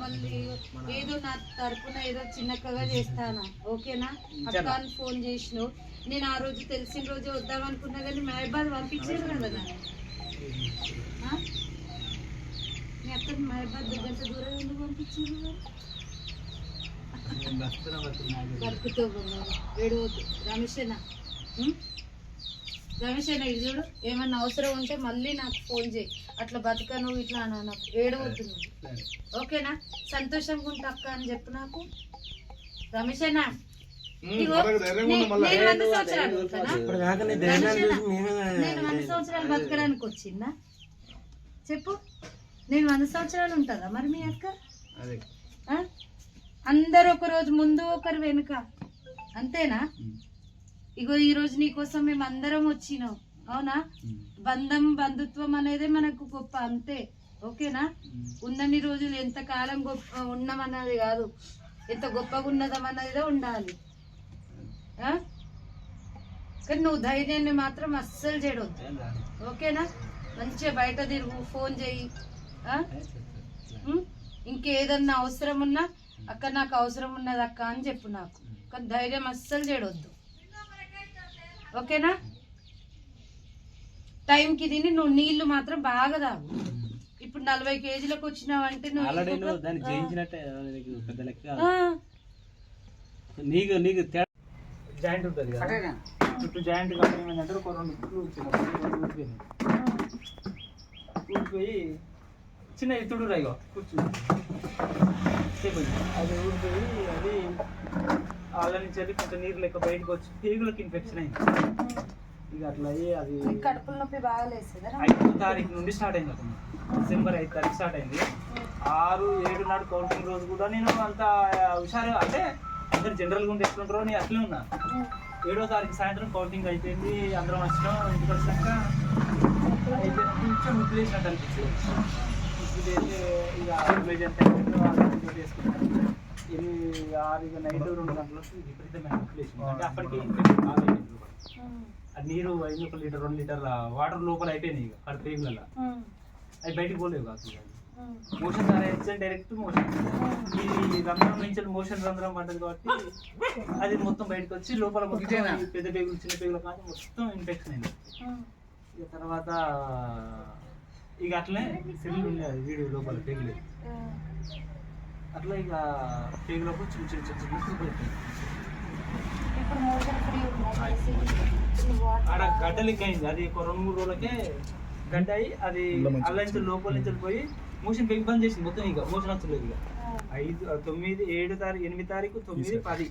మళ్ళీ ఏదో నా తరపున ఏదో చిన్నక్కగా చేస్తానా? ఓకేనా? అక్క అని ఫోన్ చేసినావు. నేను ఆ రోజు తెలిసిన రోజే వద్దాం అనుకున్నా కానీ మహబాద్ పంపించారు కదా నన్ను? మీ అక్కని మహబాద్ దూరం ఎందుకు పంపించారు? బతుకుతో ఏడవద్దు రమేషేనా? రమేషేనా ఇది చూడు. ఏమన్నా అవసరం ఉంటే మళ్ళీ నాకు ఫోన్ చేయి. అట్లా బతకను ఇట్లా అనా నాకు ఏడవద్దు నువ్వు. ఓకేనా? సంతోషంగా ఉంటా అక్క అని చెప్పు నాకు. రమేషేనా నేను వంద సంవత్సరాలు నేను వంద సంవత్సరాలు బతకడానికి వచ్చిందా? చెప్పు. నేను వంద సంవత్సరాలు ఉంటుందా మరి మీ అక్క? అందరు ఒక రోజు ముందు ఒకరు వెనుక. అంతేనా? ఇగో ఈ రోజు నీకోసం మేము అందరం వచ్చినాం. అవునా? బంధం బంధుత్వం అనేది మనకు గొప్ప అంతే. ఓకేనా? ఉన్నన్ని రోజులు ఎంత కాలం గొప్ప ఉన్నామన్నది కాదు. ఎంత గొప్పగా ఉన్నదమన్నదే ఉండాలి. ఆ? కానీ నువ్వు ధైర్యాన్ని మాత్రం అస్సలు చేయడొద్దు ఓకేనా? మంచిగా బయట తిరుగు ఫోన్ చేయి? ఇంకేదన్నా అవసరం ఉన్నా అక్క నాకు అవసరం ఉన్నది అక్క అని చెప్పు నాకు. కానీ ధైర్యం అస్సలు చేయడొద్దు ఓకేనా? టైంకి తిని నువ్వు నీళ్ళు మాత్రం బాగా తాగు. ఇప్పుడు నలభై కేజీలకు వచ్చినావంటే నీకు పెద్ద లెక్క ఆ, నీకు జాయింట్ ఉంటుంది చుట్టూ జాయింట్ కంపెనీ ఏంటంటే ఒక రెండు గుట్లు ఊడిపోయినాయి. రెండు ఊడిపోయినాయి. ఊడిపోయి చిన్న రాయిగో కూర్చు అది ఊడిపోయి అది వాళ్ళ నుంచి వెళ్ళి కొంచెం నీరు లెక్క బయటకు వచ్చి పేగులకు ఇన్ఫెక్షన్ అయింది. ఇక అట్లా అయ్యి అది కడుపులో నొప్పి బాగా లేస్తుందా ఐదో తారీఖు నుండి స్టార్ట్ అయింది అతను. డిసెంబర్ ఐదు తారీఖు స్టార్ట్ అయింది. ఆరు ఏడు నాడు కౌంటింగ్ రోజు కూడా నేను అంత హుషారు అంటే అందరు జనరల్గా ఉండి ఎట్లుంటారో నేను అట్లే ఉన్నా. ఏడో తారీఖు సాయంత్రం కౌంటింగ్ అయిపోయింది అందరం వచ్చినాం ఇంటికి వచ్చాక కొంచెం ముద్దు వేసినట్టు అనిపించింది. ఇక ఎనిమిది ఆరు ఇక నైట్ రెండు గంటలకు విపరీతమైన అప్పటికి నీరు ఐదు ఒక లీటర్ రెండు లీటర్ల వాటర్ లోపల అయిపోయినాయి ఇక కడుపు పేగులలో అవి బయటికి పోలేవు కాదు. Motion direct motion. ఈ రంధ్రం నుంచి మోషన్ రంధ్రం పడ్డది కాబట్టి అది మొత్తం బయటకు వచ్చి లోపల పెద్ద పేగులు చిన్న పేగులు కానీ మొత్తం ఇన్ఫెక్షన్ అయింది. ఇక తర్వాత ఇక అట్లనే సెల్లు ఉండే అది వీడియో లోపల పేగులు. అట్లా ఇక పేగులకు చిన్న చిన్న చిన్న చిన్న ఇప్పుడు ఫ్రీ ఉన్నాయి అయింది. అది ఒక రెండు మూడు రోజులకే గడ్డ అయి అది అల్ల నుంచి లోపల నుంచి పోయి మోషన్ పెగ్ బంద్ చేసింది మొత్తం ఇక. మోషన్ వచ్చలేదు ఇక. ఐదు తొమ్మిది ఏడు తారీఖు ఎనిమిది తారీఖు తొమ్మిది పది.